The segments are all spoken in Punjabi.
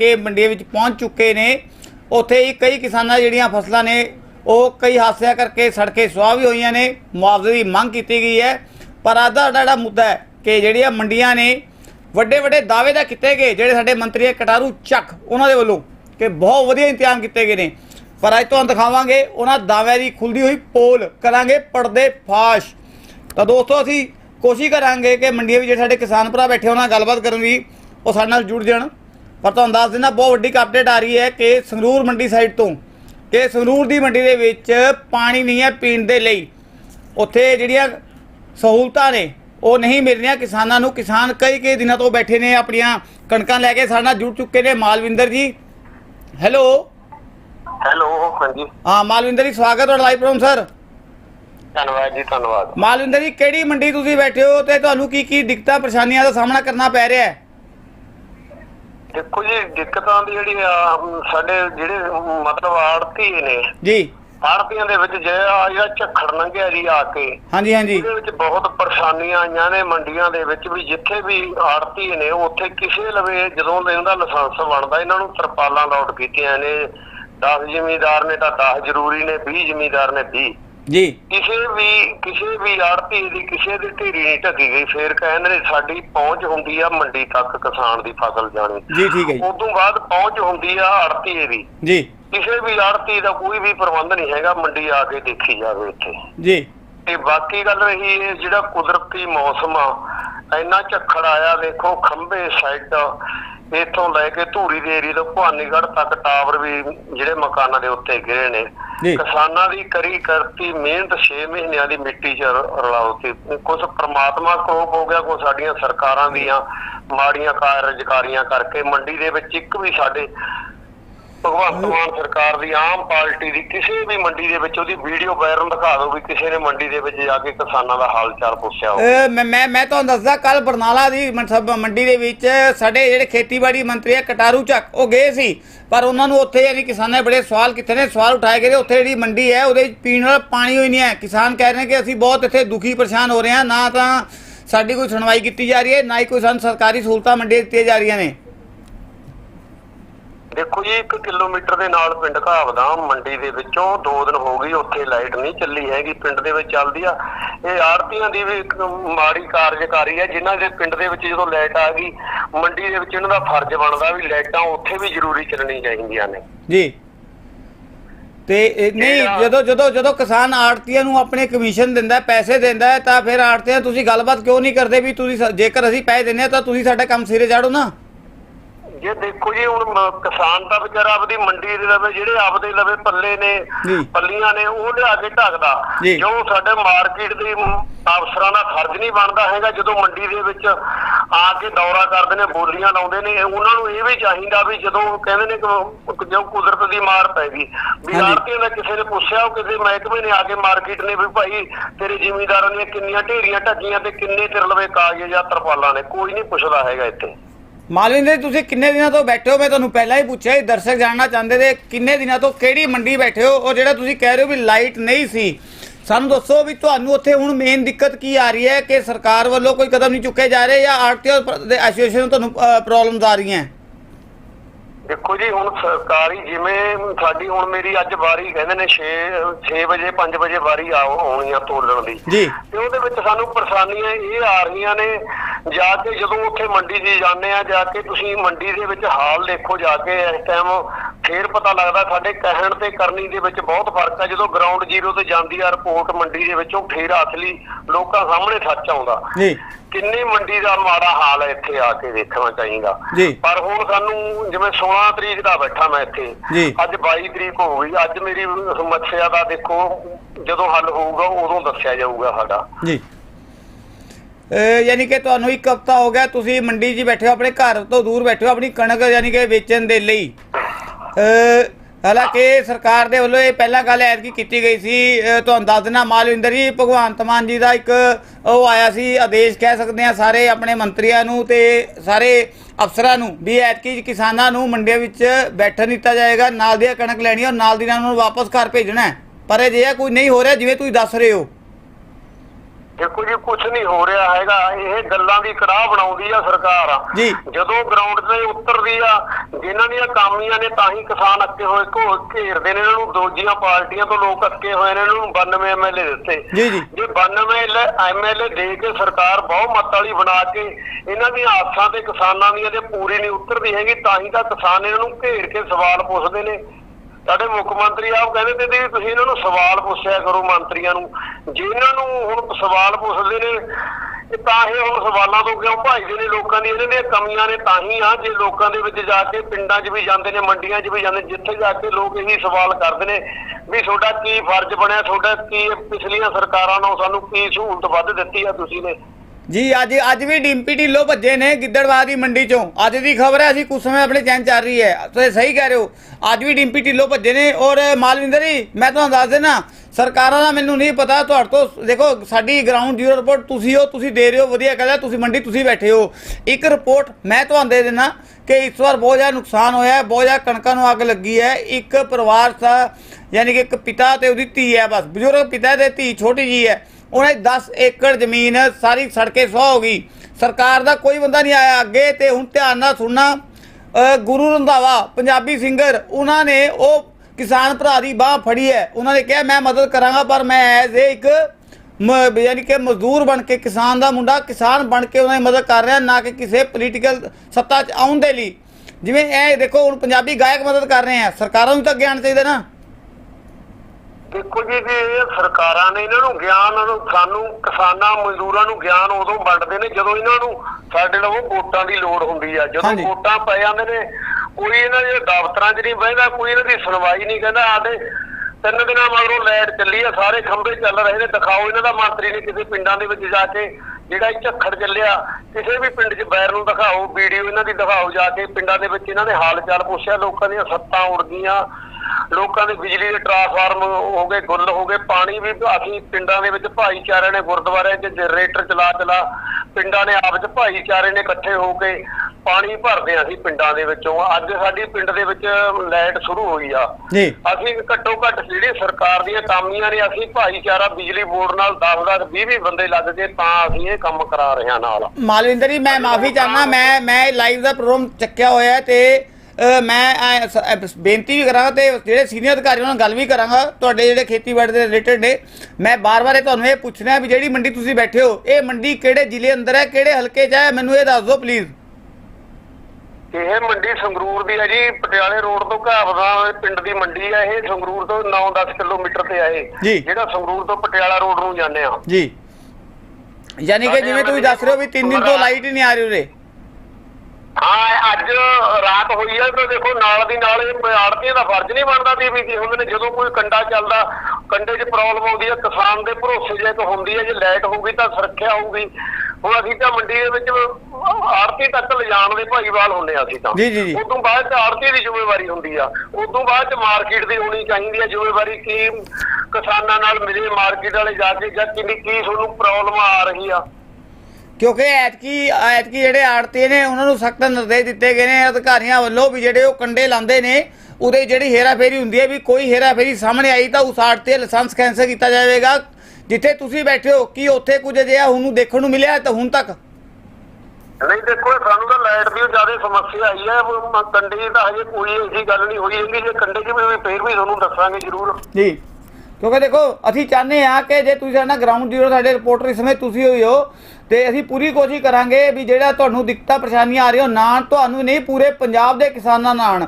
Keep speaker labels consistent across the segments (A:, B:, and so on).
A: ਕੇ ਮੰਡੀਆਂ ਵਿੱਚ ਪਹੁੰਚ ਚੁੱਕੇ ਨੇ। ਉੱਥੇ ਹੀ ਕਈ ਕਿਸਾਨਾਂ ਜਿਹੜੀਆਂ ਫਸਲਾਂ ਨੇ, ਉਹ ਕਈ ਹਾਦਸਿਆਂ ਕਰਕੇ ਸੜਕੇ ਸੁਆਹ ਵੀ ਹੋਈਆਂ ਨੇ, ਮੁਆਵਜ਼ੇ ਦੀ ਮੰਗ ਕੀਤੀ ਗਈ ਹੈ। ਪਰ ਅੱਜ ਦਾ ਜਿਹੜਾ ਮੁੱਦਾ ਹੈ ਕਿ ਜਿਹੜੀਆਂ ਮੰਡੀਆਂ ਨੇ ਵੱਡੇ ਵੱਡੇ ਦਾਅਵੇ ਦਾ ਕੀਤੇ ਗਏ, ਜਿਹੜੇ ਸਾਡੇ ਮੰਤਰੀ ਕਟਾਰੂ ਚੱਕ, ਉਹਨਾਂ ਦੇ ਵੱਲੋਂ ਕਿ ਬਹੁਤ ਵਧੀਆ ਇੰਤਜ਼ਾਮ ਕੀਤੇ ਗਏ ਨੇ। ਪਰ ਅੱਜ ਤੁਹਾਨੂੰ ਦਿਖਾਵਾਂਗੇ, ਉਹਨਾਂ ਦਾਅਵਿਆਂ ਦੀ ਖੁੱਲਦੀ ਹੋਈ ਪੋਲ ਕਰਾਂਗੇ ਪਰਦੇ ਫਾਸ਼। ਤਾਂ ਦੋਸਤੋ, ਅਸੀਂ ਕੋਸ਼ਿਸ਼ ਕਰਾਂਗੇ ਕਿ ਮੰਡੀਆਂ ਵਿੱਚ ਜਿਹੜੇ ਸਾਡੇ ਕਿਸਾਨ ਭਰਾ ਬੈਠੇ, ਉਹਨਾਂ ਨਾਲ ਗੱਲਬਾਤ ਕਰਨ ਦੀ, ਉਹ ਸਾਡੇ ਨਾਲ ਜੁੜ ਜਾਣ। ਪਰ ਤੁਹਾਨੂੰ ਦੱਸ ਦਿੰਦਾ ਬਹੁਤ ਵੱਡੀ ਅਪਡੇਟ ਆ ਰਹੀ ਹੈ ਕਿ ਸੰਗਰੂਰ ਮੰਡੀ ਸਾਈਡ ਤੋਂ ਕਿ ਸੰਗਰੂਰ ਦੀ ਮੰਡੀ ਦੇ ਵਿੱਚ ਪਾਣੀ ਨਹੀਂ ਹੈ ਪੀਣ ਦੇ ਲਈ। ਉੱਥੇ ਜਿਹੜੀਆਂ ਸਹੂਲਤਾਂ ਨੇ ਉਹ ਨਹੀਂ ਮਿਲ ਰਹੀਆਂ ਕਿਸਾਨਾਂ ਨੂੰ। ਕਿਸਾਨ ਕਈ ਕਈ ਦਿਨਾਂ ਤੋਂ ਬੈਠੇ ਨੇ ਆਪਣੀਆਂ ਕਣਕਾਂ ਲੈ ਕੇ ਸਾਡੇ ਨਾਲ ਜੁੜ ਚੁੱਕੇ ਨੇ। ਮਾਲਵਿੰਦਰ ਜੀ ਹੈਲੋ?
B: ਹੈਲੋ ਹਾਂਜੀ।
A: ਹਾਂ ਮਾਲਵਿੰਦਰ ਜੀ ਸਵਾਗਤ ਹੈ ਲਾਈਵ ਪ੍ਰੋਗਰਾਮ ਸਰ
B: ਧੰਨਵਾਦ ਜੀ ਧੰਨਵਾਦ।
A: ਮਾਲਵਿੰਦਰ ਜੀ ਕਿਹੜੀ ਮੰਡੀ ਤੁਸੀਂ ਬੈਠੇ ਹੋ ਤੇ ਤੁਹਾਨੂੰ ਕੀ ਕੀ ਦਿੱਕਤਾਂ ਪਰੇਸ਼ਾਨੀਆਂ ਦਾ ਸਾਹਮਣਾ ਕਰਨਾ ਪੈ ਰਿਹਾ ਹੈ?
B: ਦੇਖੋ ਜੀ ਦਿੱਕਤਾਂ ਦੀ ਜਿਹੜੀ ਆ ਅਮ, ਸਾਡੇ ਜਿਹੜੇ ਮਤਲਬ ਆੜਤੀ ਨੇ
A: ਜੀ।
B: ਆੜਤੀਆਂ ਦੇ ਵਿੱਚ ਜਿਹੜਾ ਜਿਹੜਾ ਝੱਖੜ ਲੰਘਿਆ ਜੀ ਆ ਕੇ
A: ਹਾਂਜੀ ਹਾਂਜੀ।
B: ਇਹਦੇ ਵਿੱਚ ਬਹੁਤ ਪਰੇਸ਼ਾਨੀਆਂ ਆਈਆਂ ਨੇ ਮੰਡੀਆਂ ਦੇ ਵਿੱਚ ਵੀ ਜਿੱਥੇ ਵੀ ਆੜਤੀ ਨੇ ਉੱਥੇ ਕਿਸੇ ਲਵੇ ਜਦੋਂ ਦਾ ਇਹਦਾ ਲਾਇਸੈਂਸ ਬਣਦਾ ਇਹਨਾਂ ਨੂੰ ਤਰਪਾਲਾਂ ਲੋਟ ਕੀਤੀਆਂ ਨੇ। 10 ਜ਼ਿਮੀਦਾਰ ਨੇ ਤਾਂ 10 ਜ਼ਰੂਰੀ ਨੇ 20 ਜ਼ਿਮੀਦਾਰ ਨੇ 20
A: ਜੀ।
B: ਕਿਸੇ ਵੀ ਕਿਸੇ ਵੀ ਆੜਤੀ ਦੀ ਕਿਸੇ ਦੀ ਢੇਰੀ ਨਹੀਂ ਢੱਕੀ ਗਈ। ਫੇਰ ਕਹਿੰਦੇ ਨੇ ਸਾਡੀ ਪਹੁੰਚ ਹੁੰਦੀ ਆ ਮੰਡੀ ਤੱਕ ਕਿਸਾਨ ਦੀ ਫਸਲ ਜਾਣੀ।
A: ਜੀ ਠੀਕ ਹੈ ਜੀ।
B: ਤੋਂ ਬਾਅਦ ਪਹੁੰਚ ਹੁੰਦੀ ਆ ਆੜਤੀ ਦੀ।
A: ਜੀ।
B: ਕਿਸੇ ਵੀ ਆੜਤੀ ਦਾ ਕੋਈ ਵੀ ਪ੍ਰਬੰਧ ਨਹੀਂ ਹੈਗਾ ਮੰਡੀ ਆ ਕੇ ਦੇਖੀ ਜਾਵੇ ਇੱਥੇ
A: ਜੀ।
B: ਤੇ ਬਾਕੀ ਗੱਲ ਰਹੀ ਇਹ ਜਿਹੜਾ ਕੁਦਰਤੀ ਮੌਸਮ ਆ ਇੰਨਾ ਝੱਖੜ ਆਇਆ ਦੇਖੋ ਖੰਭੇ ਸਾਈਡ ਇੱਥੋਂ ਲੈ ਕੇ ਧੂਰੀ ਦੇ ਏਰੀਏ ਤੋਂ ਭਵਾਨੀਗੜ੍ਹ ਤੱਕ ਟਾਵਰ ਵੀ ਜਿਹੜੇ ਮਕਾਨਾਂ ਦੇ ਉੱਤੇ ਗਿਰੇ ਨੇ। ਕਿਸਾਨਾਂ ਦੀ ਕਰੀ ਕਰਤੀ ਮਿਹਨਤ 6 ਮਹੀਨਿਆਂ ਦੀ ਮਿੱਟੀ 'ਚ ਰਲਾਉਤੀ ਕੁਝ ਪ੍ਰਮਾਤਮਾ ਕੋਪ ਹੋ ਗਿਆ ਕੁਝ ਸਾਡੀਆਂ ਸਰਕਾਰਾਂ ਦੀਆਂ ਮਾੜੀਆਂ ਕਾਰਜਕਾਰੀਆਂ ਕਰਕੇ ਮੰਡੀ ਦੇ ਵਿੱਚ ਇੱਕ ਵੀ ਸਾਡੇ ਭਗਵੰਤ ਮਾਨ ਸਰਕਾਰ ਦੀ ਆਮ ਪਾਰਟੀ ਦੀ ਕਿਸੇ ਵੀ ਮੰਡੀ ਦੇ ਵਿੱਚ ਉਹਦੀ ਵੀਡੀਓ ਵਾਇਰਲ ਦਿਖਾ ਦਿਓ ਵੀ ਕਿਸੇ ਨੇ ਮੰਡੀ ਦੇ ਵਿੱਚ ਜਾ ਕੇ ਕਿਸਾਨਾਂ ਦਾ ਹਾਲ ਚਾਲ ਪੁੱਛਿਆ ਹੋਵੇ।
A: ਮੈਂ ਮੈਂ ਮੈਂ ਤੁਹਾਨੂੰ ਦੱਸਦਾ ਕੱਲ ਬਰਨਾਲਾ ਦੀ ਮੰਡੀ ਦੇ ਵਿੱਚ ਸਾਡੇ ਜਿਹੜੇ ਖੇਤੀਬਾੜੀ ਮੰਤਰੀ ਹੈ ਕਟਾਰੂ ਚੱਕ ਉਹ ਗਏ ਸੀ। ਪਰ ਉਹਨਾਂ ਨੂੰ ਉੱਥੇ ਯਾਨੀ ਕਿਸਾਨਾਂ ਨੇ ਬੜੇ ਸਵਾਲ ਕੀਤੇ ਨੇ ਸਵਾਲ ਉਠਾਏ ਗਏ ਉੱਥੇ ਜਿਹੜੀ ਮੰਡੀ ਹੈ ਉਹਦੇ ਪੀਣ ਵਾਲਾ ਪਾਣੀ ਹੋਈ ਨਹੀਂ ਹੈ। ਕਿਸਾਨ ਕਹਿ ਰਹੇ ਨੇ ਕਿ ਅਸੀਂ ਬਹੁਤ ਇੱਥੇ ਦੁਖੀ ਪਰੇਸ਼ਾਨ ਹੋ ਰਹੇ ਹਾਂ। ਨਾ ਤਾਂ ਸਾਡੀ ਕੋਈ ਸੁਣਵਾਈ ਕੀਤੀ ਜਾ ਰਹੀ ਹੈ ਨਾ ਹੀ ਕੋਈ ਸਾਨੂੰ ਸਰਕਾਰੀ ਸਹੂਲਤਾਂ ਮੰਡੀ ਦਿੱਤੀਆਂ ਜਾ ਰਹੀਆਂ ਨੇ।
B: ਦੇਖੋ ਜੀ 1 ਕਿਲੋਮੀਟਰ ਦੇ ਨਾਲ ਪਿੰਡ ਘਾਵਦਾ ਮੰਡੀ ਦੇ ਵਿੱਚੋਂ 2 ਦਿਨ ਹੋ ਗਈ ਉੱਥੇ ਲਾਈਟ ਨਹੀਂ ਚੱਲੀ ਹੈਗੀ ਪਿੰਡ ਦੇ ਵਿੱਚ ਚੱਲਦੀ ਆ। ਇਹ ਆੜਤੀਆਂ ਦੀ ਵੀ ਇੱਕ ਮਾੜੀ ਕਾਰਜਕਾਰੀ ਹੈ ਜਿਨ੍ਹਾਂ ਦੇ ਪਿੰਡ ਦੇ ਵਿੱਚ ਜਦੋਂ ਲਾਈਟ ਆ ਗਈ ਮੰਡੀ ਦੇ ਵਿੱਚ ਇਹਨਾਂ ਦਾ ਫਰਜ਼ ਬਣਦਾ ਵੀ ਲਾਈਟਾਂ ਉੱਥੇ ਵੀ ਜ਼ਰੂਰੀ ਚੱਲਣੀ ਚਾਹੀਦੀਆਂ ਨੇ।
A: ਜੀ। ਤੇ ਨਹੀਂ ਜਦੋਂ ਜਦੋਂ ਜਦੋਂ ਕਿਸਾਨ ਆੜਤੀਆਂ ਨੂੰ ਆਪਣੇ ਕਮਿਸ਼ਨ ਦਿੰਦਾ ਪੈਸੇ ਦਿੰਦਾ ਤਾਂ ਫਿਰ ਆੜਤੀਆਂ ਤੁਸੀਂ ਗੱਲਬਾਤ ਕਿਉਂ ਨਹੀਂ ਕਰਦੇ ਵੀ ਤੁਸੀਂ ਜੇਕਰ ਅਸੀਂ ਪੈਸੇ ਦਿੰਦੇ ਹਾਂ ਤਾਂ ਤੁਸੀਂ ਸਾਡਾ ਕੰਮ ਸਿਰੇ ਚਾੜੋ ਨਾ।
B: ਜੇ ਦੇਖੋ ਜੀ ਹੁਣ ਮ- ਕਿਸਾਨ ਦਾ ਵਿਚਾਰਾ ਆਪਦੀ ਮੰਡੀ ਦੇ ਲਵੇ ਜਿਹੜੇ ਆਪਦੇ ਲਵੇ ਪੱਲੇ ਨੇ। ਪੱਲੀਆਂ ਨੇ ਉਹ ਲਿਆ ਕੇ ਢੱਕਦਾ
A: ਜੀ।
B: ਜੋ ਸਾਡੇ ਮਾਰਕੀਟ ਦੇ ਮ- ਅਫਸਰਾਂ ਦਾ ਫਰਜ਼ ਨਹੀਂ ਬਣਦਾ ਹੈਗਾ ਜਦੋਂ ਮੰਡੀ ਦੇ ਵਿੱਚ ਆ ਕੇ ਦੌਰਾ ਕਰਦੇ ਨੇ ਬੋਲੀਆਂ ਲਾਉਂਦੇ ਨੇ ਉਹਨਾਂ ਨੂੰ ਇਹ ਵੀ ਚਾਹੀਦਾ ਵੀ ਜਦੋਂ ਉਹ ਕਹਿੰਦੇ ਨੇ ਕਿ ਜੋ ਕੁਦਰਤ ਦੀ ਮਾਰ ਪੈ ਗਈ ਵੀ
A: ਹਾਂਜੀ।
B: ਆੜਤੀਆਂ ਨੇ ਕਿਸੇ ਨੇ ਪੁੱਛਿਆ ਉਹ ਕਿਸੇ ਮਹਿਕਮੇ ਨੇ ਆ ਕੇ ਮਾਰਕੀਟ ਨੇ ਵੀ ਭਾਈ ਤੇਰੇ ਜ਼ਿਮੀਂਦਾਰਾਂ ਦੀਆਂ ਕਿੰਨੀਆਂ ਢੇਰੀਆਂ ਢੱਕੀਆਂ ਤੇ ਕਿੰਨੇ ਤੇਰੇ ਲਵੇ ਕਾਗਜ਼ ਜਾਂ ਤਰਪਾਲਾਂ ਨੇ ਕੋਈ ਨਹੀਂ ਪੁੱਛਦਾ ਹੈਗਾ ਇੱਥੇ
A: ਮਾਲਵਿੰਦਰ ਜੀ, ਤੁਸੀਂ ਕਿੰਨੇ ਦਿਨਾਂ ਤੋਂ ਬੈਠੇ ਹੋ? ਮੈਂ ਤੁਹਾਨੂੰ ਪਹਿਲਾਂ ਹੀ ਪੁੱਛਿਆ ਸੀ ਦਰਸ਼ਕ ਜਾਣਨਾ ਚਾਹੁੰਦੇ ਨੇ ਕਿੰਨੇ ਦਿਨਾਂ ਤੋਂ ਕਿਹੜੀ ਮੰਡੀ ਬੈਠੇ ਹੋ? ਉਹ ਜਿਹੜਾ ਤੁਸੀਂ ਕਹਿ ਰਹੇ ਹੋ ਵੀ ਲਾਈਟ ਨਹੀਂ ਸੀ। ਸਾਨੂੰ ਦੱਸੋ ਵੀ ਤੁਹਾਨੂੰ ਉੱਥੇ ਹੁਣ ਮੇਨ ਦਿੱਕਤ ਕੀ ਆ ਰਹੀ ਹੈ ਕਿ ਸਰਕਾਰ ਵੱਲੋਂ ਕੋਈ ਕਦਮ ਨਹੀਂ ਚੁੱਕੇ ਜਾ ਰਹੇ ਜਾਂ ਆਰਟੀਓ ਦੇ ਐਸੋਸੀਏਸ਼ਨ ਨੂੰ ਤੁਹਾਨੂੰ ਪ੍ਰੋਬਲਮਸ ਆ ਰਹੀਆਂ?
B: ਦੇਖੋ ਜੀ ਹੁਣ ਸਰਕਾਰੀ ਜਿਵੇਂ ਸਾਡੀ ਹੁਣ ਮੇਰੀ ਅੱਜ ਵਾਰੀ ਕਹਿੰਦੇ ਨੇ 6 6 ਵਜੇ 5 ਵਜੇ ਵਾਰੀ ਆਉ ਆਉਣੀ ਆ ਤੋਲਣ ਦੀ।
A: ਜੀ।
B: ਤੇ ਉਹਦੇ ਵਿੱਚ ਸਾਨੂੰ ਪਰੇਸ਼ਾਨੀਆਂ ਇਹ ਆ ਰਹੀਆਂ ਨੇ ਜਾ ਕੇ ਜਦੋਂ ਉੱਥੇ ਮੰਡੀ 'ਚ ਜਾਂਦੇ ਆ ਜਾ ਕੇ ਤੁਸੀਂ ਮੰਡੀ ਦੇ ਵਿੱਚ ਹਾਲ ਦੇਖੋ ਜਾ ਕੇ ਇਸ ਟਾਈਮ ਫੇਰ ਪਤਾ ਲੱਗਦਾ ਸਾਡੇ ਕਹਿਣ ਤੇ ਕਰਨੀ ਦੇ ਵਿੱਚ ਬਹੁਤ ਫ਼ਰਕ ਆ। ਜਦੋਂ ਗਰਾਊਂਡ ਜ਼ੀਰੋ ਤੇ ਜਾਂਦੀ ਆ ਰਿਪੋਰਟ ਮੰਡੀ ਦੇ ਵਿੱਚੋਂ ਫੇਰ ਅਸਲੀ ਲੋਕਾਂ ਸਾਹਮਣੇ ਸੱਚ ਆਉਂਦਾ।
A: ਜੀ।
B: ਕਿੰਨੀ ਮੰਡੀ ਦਾ ਮਾੜਾ ਹਾਲ ਹੈ ਇੱਥੇ ਆ ਕੇ ਦੇਖਣਾ ਚਾਹੀਦਾ। ਪਰ ਹੁਣ ਸਾਨੂੰ ਜਿਵੇਂ 16 ਤਰੀਕ ਦਾ ਬੈਠਾ ਮੈਂ ਇੱਥੇ। ਅੱਜ 22 ਤਰੀਕ ਹੋ ਗਈ ਅੱਜ ਮੇਰੀ ਸਮੱਸਿਆ ਦਾ ਦੇਖੋ ਜਦੋਂ ਹੱਲ ਹੋਊਗਾ ਉਦੋਂ ਦੱਸਿਆ ਜਾਊਗਾ ਸਾਡਾ।
A: ਜੀ। ਯਾਨੀ ਕਿ ਤੁਹਾਨੂੰ ਇੱਕ ਹਫਤਾ ਹੋ ਗਿਆ, ਤੁਸੀਂ ਮੰਡੀ 'ਚ ਬੈਠੇ ਹੋ, ਆਪਣੇ ਘਰ ਤੋਂ ਦੂਰ ਬੈਠੇ ਹੋ, ਆਪਣੀ ਕਣਕ ਯਾਨੀ ਕਿ ਵੇਚਣ ਦੇ ਲਈ। ਹਾਲਾਂਕਿ ਸਰਕਾਰ ਦੇ ਵੱਲੋਂ ਇਹ ਪਹਿਲਾਂ ਗੱਲ ਐਤਕੀ ਕੀਤੀ ਗਈ ਸੀ ਤੁਹਾਨੂੰ ਦੱਸ ਦਿੰਦਾ ਮਾਲਵਿੰਦਰ ਜੀ, ਭਗਵੰਤ ਮਾਨ ਜੀ ਦਾ ਇੱਕ ਉਹ ਆਇਆ ਸੀ, ਆਦੇਸ਼ ਕਹਿ ਸਕਦੇ ਆ ਸਾਰੇ ਆਪਣੇ ਮੰਤਰੀਆਂ ਨੂੰ ਤੇ ਸਾਰੇ ਅਫਸਰਾਂ ਨੂੰ ਵੀ ਐਤਕੀ ਕਿਸਾਨਾਂ ਨੂੰ ਮੰਡੀਆਂ ਵਿੱਚ ਬੈਠਣ ਦਿੱਤਾ ਜਾਏਗਾ, ਨਾਲ ਦੀ ਕਣਕ ਲੈਣੀ ਔਰ ਨਾਲ ਦੀ ਨਾਲ ਉਹਨਾਂ ਨੂੰ ਵਾਪਸ ਘਰ ਭੇਜਣਾ ਪਰ ਇਹ ਜਿਹਾ ਕੋਈ ਨਹੀਂ ਹੋ ਰਿਹਾ, ਜਿਵੇਂ ਤੁਸੀਂ ਦੱਸ ਰਹੇ ਹੋ।
B: ਦੇਖੋ ਜੀ ਕੁਝ ਨਹੀਂ ਹੋ ਰਿਹਾ ਹੈਗਾ। ਇਹ ਗੱਲਾਂ ਦੀ ਕੜਾਹ ਬਣਾਉਂਦੀ ਆ ਸਰਕਾਰ।
A: ਜੀ।
B: ਜਦੋਂ ਗਰਾਊਂਡ ਤੇ ਉਤਰਦੀ ਆ ਜਿਨ੍ਹਾਂ ਦੀਆਂ ਕਾਮੀਆਂ ਨੇ ਤਾਂ ਹੀ ਕਿਸਾਨ ਅੱਕੇ ਹੋਏ ਘੋ ਘੇਰਦੇ ਨੇ ਇਹਨਾਂ ਨੂੰ। ਦੂਜੀਆਂ ਪਾਰਟੀਆਂ ਤੋਂ ਲੋਕ ਅੱਕੇ ਹੋਏ ਨੇ ਇਹਨਾਂ ਨੂੰ 92 ਐਮਐਲਏ ਦਿੱਤੇ।
A: ਜੀ, ਜੀ।
B: ਜੇ 92 ਐਮਐਲਏ ਦੇ ਕੇ ਸਰਕਾਰ ਬਹੁਮਤ ਵਾਲੀ ਬਣਾ ਕੇ ਇਹਨਾਂ ਦੀਆਂ ਆਸਾਂ ਤੇ ਕਿਸਾਨਾਂ ਦੀਆਂ ਜੇ ਪੂਰੀ ਨਹੀਂ ਉਤਰਦੀ ਹੈਗੀ ਤਾਂ ਹੀ ਤਾਂ ਕਿਸਾਨ ਇਹਨਾਂ ਨੂੰ ਘੇਰ ਕੇ ਸਵਾਲ ਪੁੱਛਦੇ ਨੇ। ਸਾਡੇ ਮੁੱਖ ਮੰਤਰੀ ਆਪ ਕਹਿੰਦੇ ਤੇ ਵੀ ਤੁਸੀਂ ਇਹਨਾਂ ਨੂੰ ਸਵਾਲ ਪੁੱਛਿਆ ਕਰੋ ਮੰਤਰੀਆਂ ਨੂੰ। ਜੇ ਇਹਨਾਂ ਨੂੰ ਹੁਣ ਸਵਾਲ ਪੁੱਛਦੇ ਨੇ ਤਾਂ ਇਹ ਹੁਣ ਸਵਾਲਾਂ ਤੋਂ ਕਿਉਂ ਭਾਈਦੇ ਨੇ ਲੋਕਾਂ ਦੀ? ਇਹਨਾਂ ਦੀਆਂ ਕਮੀਆਂ ਨੇ ਤਾਂ ਹੀ ਆ ਜੇ ਲੋਕਾਂ ਦੇ ਵਿੱਚ ਜਾ ਕੇ ਪਿੰਡਾਂ 'ਚ ਵੀ ਜਾਂਦੇ ਨੇ ਮੰਡੀਆਂ 'ਚ ਵੀ ਜਾਂਦੇ ਨੇ, ਜਿੱਥੇ ਜਾ ਕੇ ਲੋਕ ਇਹੀ ਸਵਾਲ ਕਰਦੇ ਨੇ ਵੀ ਤੁਹਾਡਾ ਕੀ ਫਰਜ਼ ਬਣਿਆ ਤੁਹਾਡਾ ਕੀ ਪਿਛਲੀਆਂ ਸਰਕਾਰਾਂ ਨੂੰ ਸਾਨੂੰ ਕੀ ਸਹੂਲਤ ਵੱਧ ਦਿੱਤੀ ਆ ਤੁਸੀਂ ਨੇ?
A: ਜੀ, ਅੱਜ ਅੱਜ ਵੀ ਡਿੰਪੀ ਢਿੱਲੋਂ ਭੱਜੇ ਨੇ ਗਿੱਦੜਵਾਹ ਦੀ ਮੰਡੀ ਚੋਂ। ਅੱਜ ਦੀ ਖਬਰ ਹੈ, ਅਸੀਂ ਕੁਝ ਸਮੇਂ ਆਪਣੇ ਚੈਨ ਚੱਲ ਰਹੀ ਹੈ। ਤੁਸੀਂ ਸਹੀ ਕਹਿ ਰਹੇ ਹੋ। ਅੱਜ ਵੀ ਡਿੰਪੀ ਢਿੱਲੋਂ ਭੱਜੇ ਨੇ। ਔਰ ਮਾਲਵਿੰਦਰ ਜੀ, ਮੈਂ ਤੁਹਾਨੂੰ ਦੱਸ ਦੇਣਾ ਸਰਕਾਰਾਂ ਦਾ ਮੈਨੂੰ ਨਹੀਂ ਪਤਾ, ਤੁਹਾਡੇ ਤੋਂ ਦੇਖੋ, ਸਾਡੀ ਗਰਾਊਂਡ ਜ਼ੀਰੋ ਰਿਪੋਰਟ ਤੁਸੀਂ ਹੋ, ਤੁਸੀਂ ਦੇ ਰਹੇ ਹੋ, ਵਧੀਆ ਕਹਿੰਦਾ ਤੁਸੀਂ ਮੰਡੀ, ਤੁਸੀਂ ਬੈਠੇ ਹੋ। ਇੱਕ ਰਿਪੋਰਟ ਮੈਂ ਤੁਹਾਨੂੰ ਦੇ ਦੇਣਾ ਕਿ ਇਸ ਵਾਰ ਬਹੁਤ ਜ਼ਿਆਦਾ ਨੁਕਸਾਨ ਹੋਇਆ ਹੈ, ਬਹੁਤ ਜ਼ਿਆਦਾ ਕਣਕਾਂ ਨੂੰ ਅੱਗ ਲੱਗੀ ਹੈ। ਇੱਕ ਪਰਿਵਾਰ ਦਾ, ਯਾਨੀ ਕਿ ਇੱਕ ਪਿਤਾ ਤੇ ਉਹਦੀ ਧੀ ਹੈ ਬਸ, ਬਜ਼ੁਰਗ ਪਿਤਾ ਤੇ ਧੀ, ਛੋਟੀ ਜੀ ਹੈ। ਉਹਨੇ 10 ਏਕੜ ਜ਼ਮੀਨ ਸਾਰੀ ਸੜਕੇ ਸੁਆਹ ਹੋ ਗਈ। ਸਰਕਾਰ ਦਾ ਕੋਈ ਬੰਦਾ ਨਹੀਂ ਆਇਆ ਅੱਗੇ ਤੇ ਹੁਣ ਧਿਆਨ ਨਾਲ ਸੁਣਨਾ। ਗੁਰੂ ਰੰਧਾਵਾ, ਪੰਜਾਬੀ ਸਿੰਗਰ ਉਹਨਾਂ ਨੇ ਉਹ ਕਿਸਾਨ ਭਰਾ ਦੀ ਬਾਹ ਫੜੀ ਹੈ। ਉਹਨਾਂ ਨੇ ਕਿਹਾ, ਮੈਂ ਮਦਦ ਕਰਾਂਗਾ, ਪਰ ਮੈਂ ਐਜ਼ ਇੱਕ ਮ- ਯਾਨੀ ਕਿ ਮਜ਼ਦੂਰ ਬਣ ਕੇ, ਕਿਸਾਨ ਦਾ ਮੁੰਡਾ ਕਿਸਾਨ ਬਣ ਕੇ ਉਹਨਾਂ ਦੀ ਮਦਦ ਕਰ ਰਿਹਾ, ਨਾ ਕਿ ਕਿਸੇ ਪੋਲੀਟੀਕਲ ਸੱਤਾ 'ਚ ਆਉਣ ਦੇ ਲਈ। ਜਿਵੇਂ ਇਹ ਦੇਖੋ, ਹੁਣ ਪੰਜਾਬੀ ਗਾਇਕ ਮਦਦ ਕਰ ਰਹੇ ਆ। ਸਰਕਾਰਾਂ ਨੂੰ ਤਾਂ ਅੱਗੇ ਆਉਣਾ ਚਾਹੀਦਾ ਨਾ।
B: ਦੇਖੋ ਜੀ ਜੇ ਇਹ ਸਰਕਾਰਾਂ ਨੇ ਇਹਨਾਂ ਨੂੰ ਗਿਆਨ ਸਾਨੂੰ ਕਿਸਾਨਾਂ ਮਜ਼ਦੂਰਾਂ ਨੂੰ ਗਿਆਨ ਉਦੋਂ ਵੰਡਦੇ ਨੇ ਜਦੋਂ ਇਹਨਾਂ ਨੂੰ ਸਾਡੇ ਨਾਲ ਵੋਟਾਂ ਦੀ ਲੋੜ ਹੁੰਦੀ ਆ ਜਦੋਂ
A: ਹਾਂਜੀ।
B: ਵੋਟਾਂ ਪੈ ਜਾਂਦੇ ਨੇ ਕੋਈ ਇਹਨਾਂ ਦੇ ਦਫ਼ਤਰਾਂ 'ਚ ਨਹੀਂ ਬਹਿੰਦਾ ਕੋਈ ਇਹਨਾਂ ਦੀ ਸੁਣਵਾਈ ਨਹੀਂ ਕਹਿੰਦਾ ਆਦੇ ਤਿੰਨ ਦਿਨਾਂ ਮਗਰੋਂ ਲਾਈਟ ਚੱਲੀ ਆ ਸਾਰੇ ਖੰਭੇ ਚੱਲ ਰਹੇ ਨੇ ਦਿਖਾਓ ਇਹਨਾਂ ਦਾ ਮੰਤਰੀ ਨੇ ਕਿਸੇ ਪਿੰਡਾਂ ਦੇ ਵਿੱਚ ਜਾ ਕੇ ਜਿਹੜਾ ਇਹ ਝੱਖੜ ਚੱਲਿਆ ਕਿਸੇ ਵੀ ਪਿੰਡ 'ਚ ਬੈਰ ਨੂੰ ਦਿਖਾਓ ਵੀਡੀਓ ਇਹਨਾਂ ਦੀ ਦਿਖਾਓ ਜਾ ਕੇ ਪਿੰਡਾਂ ਦੇ ਵਿੱਚ ਇਹਨਾਂ ਨੇ ਹਾਲ ਚਾਲ ਪੁੱਛਿਆ ਲੋਕਾਂ ਦੀਆਂ ਸੱਤਾਂ ਉੜ ਗਈਆਂ ਲੋਕਾਂ ਦੇ ਬਿਜਲੀ ਦੇ ਟਰਾਂਸਫਾਰਮ ਹੋ ਗਏ ਗੁੱਲ ਹੋ ਗਏ ਪਾਣੀ ਵੀ ਅਸੀਂ ਪਿੰਡਾਂ ਦੇ ਵਿੱਚ ਭਾਈਚਾਰੇ ਨੇ ਗੁਰਦੁਆਰਿਆਂ 'ਚ ਜਨਰੇਟਰ ਚਲਾ ਚਲਾ ਪਿੰਡਾਂ ਨੇ ਆਪ 'ਚ ਭਾਈਚਾਰੇ ਨੇ ਇਕੱਠੇ ਹੋ ਕੇ ਪਾਣੀ ਭਰਦੇ ਹਾਂ ਅਸੀਂ ਪਿੰਡਾਂ ਦੇ ਵਿੱਚੋਂ। ਅੱਜ ਸਾਡੀ ਪਿੰਡ ਦੇ ਵਿੱਚ ਲਾਈਟ ਸ਼ੁਰੂ ਹੋਈ ਆ।
A: ਜੀ।
B: ਅਸੀਂ ਘੱਟੋ ਘੱਟ ਜਿਹੜੀ ਸਰਕਾਰ ਦੀਆਂ ਕਾਮੀਆਂ ਨੇ ਅਸੀਂ ਭਾਈਚਾਰਾ ਬਿਜਲੀ ਬੋਰਡ ਨਾਲ 10 10 20 20 ਬੰਦੇ ਲੱਗ ਕੇ ਤਾਂ ਅਸੀਂ ਇਹ ਕੰਮ ਕਰਾ ਰਹੇ ਹਾਂ ਨਾਲ।
A: ਮਾਲਵਿੰਦਰ ਜੀ ਮੈਂ ਮਾਫੀ ਚਾਹਨਾ ਮੈਂ ਮੈਂ ਲਾਈਵ ਦਾ ਪ੍ਰੋਗਰਾਮ ਚੱਕਿਆ ਹੋਇਆ ਤੇ ਮੈਂ ਬੇਨਤੀ ਵੀ ਕਰਾਂਗਾ ਤੇ ਜਿਹੜੇ ਸੀਨੀਅਰ ਅਧਿਕਾਰੀ ਉਹਨਾਂ ਨਾਲ ਗੱਲ ਵੀ ਕਰਾਂਗਾ ਤੁਹਾਡੇ ਜਿਹੜੇ ਖੇਤੀਬਾੜੀ ਦੇ ਰਿਲੇਟਡ ਨੇ ਮੈਂ ਬਾਰ-ਬਾਰ ਇਹ ਤੁਹਾਨੂੰ ਇਹ ਪੁੱਛਣਾ ਵੀ ਜਿਹੜੀ ਮੰਡੀ ਤੁਸੀਂ ਬੈਠੇ ਹੋ ਇਹ ਮੰਡੀ ਕਿਹੜੇ ਜ਼ਿਲ੍ਹੇ ਅੰਦਰ ਹੈ ਕਿਹੜੇ ਹਲਕੇ 'ਚ ਹੈ ਮੈਨੂੰ ਇਹ ਦੱਸ ਦਿਓ ਪਲੀਜ਼
B: ਇਹ ਮੰਡੀ ਸੰਗਰੂਰ ਦੀ ਹੈ ਜੀ ਪਟਿਆਲੇ ਰੋਡ ਤੋਂ ਘਾਬਦਾ ਪਿੰਡ ਦੀ ਮੰਡੀ ਹੈ ਇਹ ਸੰਗਰੂਰ ਤੋਂ 9-10 ਕਿਲੋਮੀਟਰ ਤੇ। ਇਹ। ਜਿਹੜਾ ਸੰਗਰੂਰ ਤੋਂ ਪਟਿਆਲਾ ਰੋਡ ਨੂੰ ਜਾਂਦੇ ਆ
A: ਜੀ। ਯਾਨੀ ਕਿ ਜਿਵੇਂ ਤੁਸੀਂ ਦੱਸ ਰਹੇ ਹੋ ਵੀ 3 ਦਿਨ ਤੋਂ ਲਾਈਟ ਹੀ ਨਹੀਂ ਆ ਰਹੀ ਉਰੇ।
B: ਹਾਂ ਅੱਜ ਰਾਤ ਹੈ ਤਾਂ ਦੇਖੋ ਨਾਲ ਦੀ ਨਾਲ ਇਹ ਆੜਤੀਆਂ ਦਾ ਫਰਜ਼ ਨਹੀਂ ਬਣਦਾ ਵੀ ਵੀ ਹੁੰਦੇ ਨੇ। ਜਦੋਂ ਕੋਈ ਕੰਡਾ ਚੱਲਦਾ ਕੰਡੇ 'ਚ ਪ੍ਰੋਬਲਮ ਆਉਂਦੀ ਹੈ ਕਿਸਾਨ ਦੇ ਭਰੋਸੇ ਜੇ ਕੋ ਹੁੰਦੀ ਹੈ ਜੇ ਲਾਈਟ ਹੋਊਗੀ ਤਾਂ ਸੁਰੱਖਿਆ ਹੋਊਗੀ। ਹੁਣ ਅਸੀਂ ਤਾਂ ਮੰਡੀ ਦੇ ਵਿੱਚ ਆੜਤੀ ਤੱਕ ਲਿਜਾਣ ਦੇ ਭਾਈਵਾਲ ਹੁੰਦੇ ਆ ਅਸੀਂ ਤਾਂ।
A: ਜੀ, ਜੀ, ਜੀ।
B: ਉਸ ਤੋਂ ਬਾਅਦ ਚ ਆੜਤੀ ਦੀ ਜ਼ਿੰਮੇਵਾਰੀ ਹੁੰਦੀ ਆ। ਉਸ ਤੋਂ ਬਾਅਦ ਚ ਮਾਰਕੀਟ ਦੀ ਹੋਣੀ ਚਾਹੀਦੀ ਹੈ। ਜ਼ਿੰਮੇਵਾਰੀ ਕੀ ਕਿਸਾਨਾਂ ਨਾਲ ਮਿਲੇ ਮਾਰਕੀਟ ਵਾਲੇ ਜਾ ਕੇ ਜਾਂ ਕਿੰਨੀ ਕੀ ਤੁਹਾਨੂੰ ਪ੍ਰੋਬਲਮ ਆ ਰਹੀ ਆ।
A: ਕਿਉਂਕਿ ਐਤਕੀ ਐਤਕੀ ਜਿਹੜੇ ਆੜਤੀ ਨੇ ਉਹਨਾਂ ਨੂੰ ਸਖਤ ਨਿਰਦੇਸ਼ ਦਿੱਤੇ ਗਏ ਨੇ ਅਧਿਕਾਰੀਆਂ ਵੱਲੋਂ ਵੀ ਜਿਹੜੇ ਉਹ ਕੰਡੇ ਲਾਉਂਦੇ ਨੇ ਉਹਦੇ ਜਿਹੜੀ ਹੇਰਾਫੇਰੀ ਹੁੰਦੀ ਹੈ ਵੀ ਕੋਈ ਹੇਰਾਫੇਰੀ ਸਾਹਮਣੇ ਆਈ ਤਾਂ ਉਸ ਆੜਤੀ ਲਾਇਸੈਂਸ ਕੈਂਸਲ ਕੀਤਾ ਜਾਵੇਗਾ। ਜਿੱਥੇ ਤੁਸੀਂ ਬੈਠੇ ਹੋ ਕੀ ਉੱਥੇ ਕੁਝ ਅਜਿਹਾ ਉਹਨੂੰ ਦੇਖਣ ਨੂੰ ਮਿਲਿਆ ਤਾਂ ਹੁਣ ਤੱਕ?
B: ਨਹੀਂ ਦੇਖੋ ਸਾਨੂੰ ਤਾਂ ਲਾਈਟ ਦੀ ਜ਼ਿਆਦਾ ਸਮੱਸਿਆ ਆਈ ਹੈ। ਕੰਡੇ ਦੀ ਹਜੇ ਕੋਈ ਐਸੀ ਗੱਲ ਨਹੀਂ ਹੋਈ ਹੈਗੀ। ਜੇ ਕੰਡੇ 'ਚ ਵੀ ਹੋਈ, ਫੇਰ ਵੀ ਤੁਹਾਨੂੰ ਦੱਸਾਂਗੇ ਜ਼ਰੂਰ।
A: ਜੀ। ਕਿਉਂਕਿ ਦੇਖੋ, ਅਸੀਂ ਚਾਹੁੰਦੇ ਆ ਕਿ ਜੇ ਤੁਸੀਂ ਸਾਡਾ ਗਰਾਊਂਡ ਜ਼ੀਰੋ ਸਾਡੇ ਰਿਪੋਰਟਰ ਇਸ ਸਮੇਂ ਤੁਸੀਂ ਹੋਈ ਹੋ, ਤੇ ਅਸੀਂ ਪੂਰੀ ਕੋਸ਼ਿਸ਼ ਕਰਾਂਗੇ ਵੀ ਜਿਹੜਾ ਤੁਹਾਨੂੰ ਦਿੱਕਤਾਂ, ਪਰੇਸ਼ਾਨੀਆਂ ਆ ਰਹੀਆਂ ਉਹ ਨਾ ਤੁਹਾਨੂੰ ਨਹੀਂ ਪੂਰੇ ਪੰਜਾਬ ਦੇ ਕਿਸਾਨਾਂ ਨਾਲ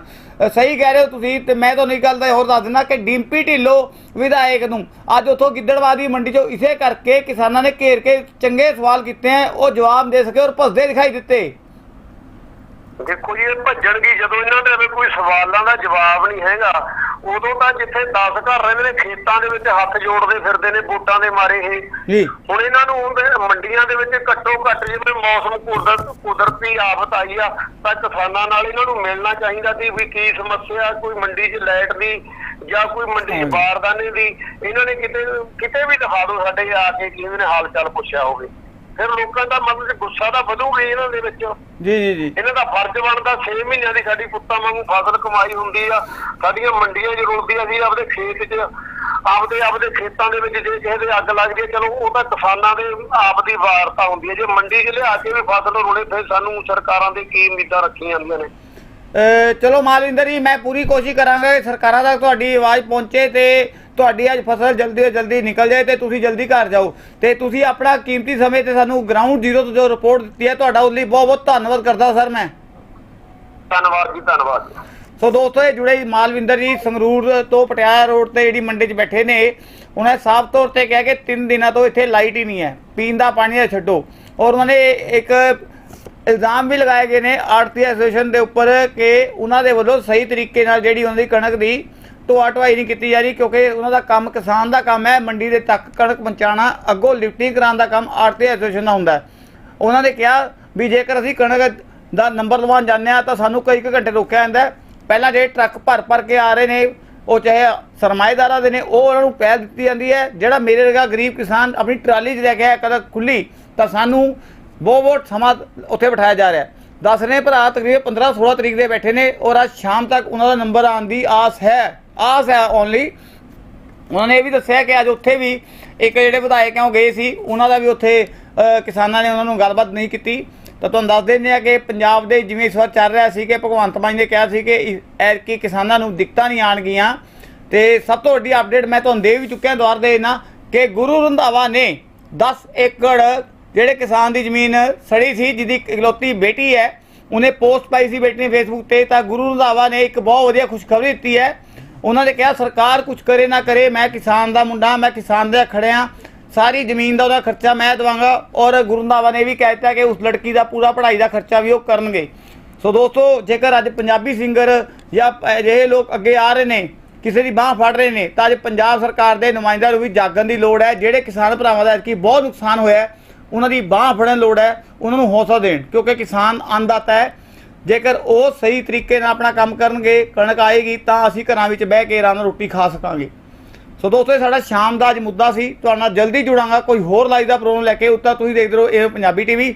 A: ਸਹੀ ਕਹਿ ਰਹੇ ਹੋ ਤੁਸੀਂ, ਤੇ ਮੈਂ ਤੁਹਾਨੂੰ ਇੱਕ ਗੱਲ ਦਾ ਹੋਰ ਦੱਸ ਦਿੰਦਾ ਕਿ ਡਿੰਪੀ ਢਿੱਲੋਂ ਵਿਧਾਇਕ ਨੂੰ ਅੱਜ ਉੱਥੋਂ ਗਿੱਦੜਵਾਦੀ ਮੰਡੀ ਚੋਂ ਇਸੇ ਕਰਕੇ ਕਿਸਾਨਾਂ ਨੇ ਘੇਰ ਕੇ ਚੰਗੇ ਸਵਾਲ ਕੀਤੇ ਆ ਉਹ ਜਵਾਬ ਦੇ ਸਕੇ ਔਰ ਭਸਦੇ ਦਿਖਾਈ ਦਿੱਤੇ।
B: ਦੇਖੋ ਜੀ ਇਹ ਭੱਜਣਗੀ ਜਦੋਂ ਇਹਨਾਂ ਦੇ ਵੀ ਕੋਈ ਸਵਾਲਾਂ ਦਾ ਜਵਾਬ ਨਹੀਂ ਹੈਗਾ ਉਦੋਂ ਤਾਂ ਜਿੱਥੇ 10 ਘਰ ਰਹਿੰਦੇ ਨੇ ਖੇਤਾਂ ਦੇ ਵਿੱਚ ਹੱਥ ਜੋੜਦੇ ਫਿਰਦੇ ਨੇ ਵੋਟਾਂ ਦੇ ਮਾਰੇ ਇਹ।
A: ਜੀ।
B: ਹੁਣ ਇਹਨਾਂ ਨੂੰ ਹੁੰਦੇ ਮੰਡੀਆਂ ਦੇ ਵਿੱਚ ਘੱਟੋ ਘੱਟ ਜਿਵੇਂ ਮੌਸਮ ਕੁਦਰਤ ਕੁਦਰਤੀ ਆਫਤ ਆਈ ਆ ਤਾਂ ਕਿਸਾਨਾਂ ਨਾਲ ਇਹਨਾਂ ਨੂੰ ਮਿਲਣਾ ਚਾਹੀਦਾ ਸੀ ਵੀ ਕੀ ਸਮੱਸਿਆ ਕੋਈ ਮੰਡੀ 'ਚ ਲਾਈਟ ਦੀ ਜਾਂ ਕੋਈ ਮੰਡੀ 'ਚ। ਬਾਰਦਾਨੇ ਦੀ। ਇਹਨਾਂ ਨੇ ਕਿਤੇ ਕਿਤੇ ਵੀ ਦਿਖਾ ਦਿਓ ਸਾਡੇ ਆ ਕੇ ਕਿਵੇਂ ਨੇ ਹਾਲ ਚਾਲ ਪੁੱਛਿਆ ਹੋਵੇ। ਫਿਰ ਲੋਕਾਂ ਦਾ ਮਨ 'ਚ ਗੁੱਸਾ ਤਾਂ ਵਧੂਗਾ ਇਹਨਾਂ ਦੇ ਵਿੱਚ।
A: ਜੀ ਜੀ ਜੀ।
B: ਇਹਨਾਂ ਦਾ ਫਰਜ਼ ਬਣਦਾ 6 ਮਹੀਨਿਆਂ ਦੀ ਸਾਡੀ ਪੁੱਤਾਂ ਵਾਂਗੂ ਫਸਲ ਕਮਾਈ ਹੁੰਦੀ ਆ ਸਾਡੀਆਂ ਮੰਡੀਆਂ 'ਚ ਰੁਲਦੀ ਅਸੀਂ ਆਪਦੇ ਖੇਤ 'ਚ। ਆਪਦੇ ਆਪਦੇ ਖੇਤਾਂ ਦੇ ਵਿੱਚ ਜੇ ਕਿਸੇ ਦੇ ਅੱਗ ਲੱਗਦੀ ਹੈ ਚਲੋ ਉਹ ਤਾਂ ਕਿਸਾਨਾਂ ਦੇ ਆਪ ਦੀ ਵਾਰਤਾ ਹੁੰਦੀ ਹੈ ਜੇ ਮੰਡੀ 'ਚ ਲਿਆ ਕੇ ਵੀ ਫਸਲ ਰੁਲੇ ਫਿਰ ਸਾਨੂੰ ਸਰਕਾਰਾਂ ਦੇ ਕੀ ਉਮੀਦਾਂ ਰੱਖੀਆਂ ਜਾਂਦੀਆਂ ਨੇ?
A: ਚਲੋ ਮਾਲਵਿੰਦਰ ਜੀ ਮੈਂ ਪੂਰੀ ਕੋਸ਼ਿਸ਼ ਕਰਾਂਗਾ ਕਿ ਸਰਕਾਰਾਂ ਤੱਕ ਤੁਹਾਡੀ ਆਵਾਜ਼ ਪਹੁੰਚੇ ਤੇ ਤੁਹਾਡੀ ਅੱਜ ਫਸਲ ਜਲਦੀ ਤੋਂ ਜਲਦੀ ਨਿਕਲ ਜਾਏ ਤੇ ਤੁਸੀਂ ਜਲਦੀ ਘਰ ਜਾਓ। ਤੇ ਤੁਸੀਂ ਆਪਣਾ ਕੀਮਤੀ ਸਮੇਂ ਤੇ ਸਾਨੂੰ ਗਰਾਊਂਡ ਜ਼ੀਰੋ ਤੋਂ ਜੋ ਰਿਪੋਰਟ ਦਿੱਤੀ ਹੈ ਤੁਹਾਡਾ ਉਸ ਲਈ ਬਹੁਤ ਬਹੁਤ ਧੰਨਵਾਦ ਕਰਦਾ ਸਰ ਮੈਂ।
B: ਧੰਨਵਾਦ ਜੀ ਧੰਨਵਾਦ।
A: ਸੋ ਦੋਸਤੋ ਇਹ ਜੁੜੇ ਮਾਲਵਿੰਦਰ ਜੀ ਸੰਗਰੂਰ ਤੋਂ ਪਟਿਆਲਾ ਰੋਡ ਤੇ ਜਿਹੜੀ ਮੰਡੀ 'ਚ ਬੈਠੇ ਨੇ। ਉਹਨਾਂ ਨੇ ਸਾਫ਼ ਤੌਰ ਤੇ ਕਿਹਾ ਕਿ 3 ਦਿਨਾਂ ਤੋਂ ਇੱਥੇ ਲਾਈਟ ਹੀ ਨਹੀਂ ਹੈ। ਪੀਣ ਦਾ ਪਾਣੀ ਦਾ ਛੱਡੋ। ਔਰ ਉਹਨਾਂ ਨੇ ਇੱਕ ਇਲਜ਼ਾਮ ਵੀ ਲਗਾਏ ਗਏ ਨੇ ਆੜਤੀ ਐਸੋਸੀਏਸ਼ਨ ਦੇ ਉੱਪਰ ਕਿ ਉਹਨਾਂ ਦੇ ਵੱਲੋਂ ਸਹੀ ਤਰੀਕੇ ਨਾਲ ਜਿਹੜੀ ਉਹਨਾਂ ਦੀ ਕਣਕ ਦੀ ਢੋਆ ਢੁਆਈ ਨਹੀਂ ਕੀਤੀ ਜਾ ਰਹੀ ਕਿਉਂਕਿ ਉਹਨਾਂ ਦਾ ਕੰਮ ਕਿਸਾਨ ਦਾ ਕੰਮ ਹੈ, ਮੰਡੀ ਦੇ ਤੱਕ ਕਣਕ ਪਹੁੰਚਾਉਣਾ, ਅੱਗੋਂ ਲਿਫਟਿੰਗ ਕਰਾਉਣ ਦਾ ਕੰਮ ਆੜਤੀ ਐਸੋਸੀਏਸ਼ਨ ਦਾ ਹੁੰਦਾ ਉਹਨਾਂ ਨੇ ਕਿਹਾ ਵੀ ਜੇਕਰ ਅਸੀਂ ਕਣਕ ਦਾ ਨੰਬਰ ਲਵਾਉਣ ਜਾਂਦੇ ਆ ਤਾਂ ਸਾਨੂੰ ਕਈ ਕੁ ਘੰਟੇ ਰੋਕਿਆ ਜਾਂਦਾ ਪਹਿਲਾਂ ਜਿਹੜੇ ਟਰੱਕ ਭਰ ਭਰ ਕੇ ਆ ਰਹੇ ਨੇ, ਉਹ ਚਾਹੇ ਸਰਮਾਏਦਾਰਾਂ ਦੇ ਨੇ, ਉਹ ਉਹਨਾਂ ਨੂੰ ਪਹਿਲ ਦਿੱਤੀ ਜਾਂਦੀ ਹੈ। ਜਿਹੜਾ ਮੇਰੇ ਵਰਗਾ ਗਰੀਬ ਕਿਸਾਨ ਆਪਣੀ ਟਰਾਲੀ 'ਚ ਲੈ ਕੇ ਆਇਆ ਕਦਾ ਖੁੱਲੀ, ਤਾਂ ਸਾਨੂੰ ਬਹੁਤ ਬਹੁਤ ਸਮਾਂ ਉੱਥੇ ਬਿਠਾਇਆ ਜਾ ਰਿਹਾ ਦੱਸ ਰਹੇ ਭਰਾ, ਤਕਰੀਬਨ 15 16 ਤਰੀਕ ਦੇ ਬੈਠੇ ਨੇ ਔਰ ਅੱਜ ਸ਼ਾਮ ਤੱਕ ਉਹਨਾਂ ਦਾ ਨੰਬਰ ਆਉਣ ਦੀ ਆਸ ਹੈ। ਆਸ ਹੈ ਓਨਲੀ ਉਹਨਾਂ ਨੇ ਇਹ ਵੀ ਦੱਸਿਆ ਕਿ ਅੱਜ ਉੱਥੇ ਵੀ ਇੱਕ ਜਿਹੜੇ ਵਿਧਾਇਕ ਆ ਉਹ ਗਏ ਸੀ। ਉਹਨਾਂ ਦਾ ਵੀ ਉੱਥੇ ਕਿਸਾਨਾਂ ਨੇ ਉਹਨਾਂ ਨੂੰ ਗੱਲਬਾਤ ਨਹੀਂ ਕੀਤੀ। ਤਾਂ ਤੁਹਾਨੂੰ ਦੱਸ ਦਿੰਦੇ ਆ ਕਿ ਪੰਜਾਬ ਦੇ ਜਿਵੇਂ ਇਸ ਵਾਰ ਚੱਲ ਰਿਹਾ ਸੀ ਕਿ ਭਗਵੰਤ ਮਾਨ ਨੇ ਕਿਹਾ ਸੀ ਕਿ ਐਤਕੀ ਕਿਸਾਨਾਂ ਨੂੰ ਦਿੱਕਤਾਂ ਨਹੀਂ ਆਣਗੀਆਂ ਤੇ ਸਭ ਤੋਂ ਵੱਡੀ ਅਪਡੇਟ ਮੈਂ ਤੁਹਾਨੂੰ ਦੇ ਵੀ ਚੁੱਕਿਆ ਦੁਆਰ ਦੇ ਨਾ ਕਿ ਗੁਰੂ ਰੰਧਾਵਾ ਨੇ 10 ਏਕੜ ਜਿਹੜੇ ਕਿਸਾਨ ਦੀ ਜ਼ਮੀਨ ਸੜੀ ਸੀ, ਜਿਹਦੀ ਇਕਲੌਤੀ ਬੇਟੀ ਹੈ, ਉਹਨੇ ਪੋਸਟ ਪਾਈ ਸੀ ਬੇਟੀ ਨੇ ਫੇਸਬੁੱਕ ਤੇ। ਤਾਂ ਗੁਰੂ ਰੰਧਾਵਾ ਨੇ ਇੱਕ ਬਹੁਤ ਵਧੀਆ ਖੁਸ਼ਖਬਰੀ ਦਿੱਤੀ ਹੈ ਉਹਨਾਂ ਨੇ ਕਿਹਾ, ਸਰਕਾਰ ਕੁਝ ਕਰੇ ਨਾ ਕਰੇ, ਮੈਂ ਕਿਸਾਨ ਦਾ ਮੁੰਡਾ, ਮੈਂ ਕਿਸਾਨ ਦੇ ਖੜਿਆ ਸਾਰੀ ਜ਼ਮੀਨ ਦਾ ਉਹਦਾ ਖਰਚਾ ਮੈਂ ਦਵਾਂਗਾ ਔਰ ਗੁਰੂ ਰੰਧਾਵਾ ਨੇ ਵੀ ਕਹਿ ਦਿੱਤਾ ਕਿ ਉਸ ਲੜਕੀ ਦਾ ਪੂਰਾ ਪੜ੍ਹਾਈ ਦਾ ਖਰਚਾ ਵੀ ਉਹ ਕਰਨਗੇ। ਸੋ ਦੋਸਤੋ, ਜੇਕਰ ਅੱਜ ਪੰਜਾਬੀ ਸਿੰਗਰ ਜਾਂ ਅਜਿਹੇ ਲੋਕ ਅੱਗੇ ਆ ਰਹੇ ਨੇ, ਕਿਸੇ ਦੀ ਬਾਹ ਫੜ ਰਹੇ ਨੇ, ਤਾਂ ਅੱਜ ਪੰਜਾਬ ਸਰਕਾਰ ਦੇ ਨੁਮਾਇੰਦਿਆਂ ਨੂੰ ਵੀ ਜਾਗਣ ਦੀ ਲੋੜ ਹੈ। ਜਿਹੜੇ ਕਿਸਾਨ ਭਰਾਵਾਂ ਦਾ ਐਤਕੀ ਬਹੁਤ ਨੁਕਸਾਨ ਹੋਇਆ ਉਹਨਾਂ ਦੀ ਬਾਹ ਫੜਨ ਲੋੜ ਹੈ, ਉਹਨਾਂ ਨੂੰ ਹੌਸਲਾ ਦੇਣ, ਕਿਉਂਕਿ ਕਿਸਾਨ ਅੰਨਦਾਤਾ ਹੈ। ਜੇਕਰ ਉਹ ਸਹੀ ਤਰੀਕੇ ਨਾਲ ਆਪਣਾ ਕੰਮ ਕਰਨਗੇ, ਕਣਕ ਆਏਗੀ, ਤਾਂ ਅਸੀਂ ਘਰਾਂ ਵਿੱਚ ਬਹਿ ਕੇ ਆਰਾਮ ਨਾਲ ਰੋਟੀ ਖਾ ਸਕਾਂਗੇ। ਸੋ ਦੋਸਤੋ, ਇਹ ਸਾਡਾ ਸ਼ਾਮ ਦਾ ਅੱਜ ਮੁੱਦਾ ਸੀ। ਤੁਹਾਡੇ ਨਾਲ ਜਲਦੀ ਜੁੜਾਂਗਾ, ਕੋਈ ਹੋਰ ਲਾਈਵ ਦਾ ਪ੍ਰੋਗਰਾਮ ਲੈ ਕੇ ਉੱਤਾ ਤੁਸੀਂ ਦੇਖਦੇ ਰਹੋ, ਇਹ ਪੰਜਾਬੀ ਟੀਵੀ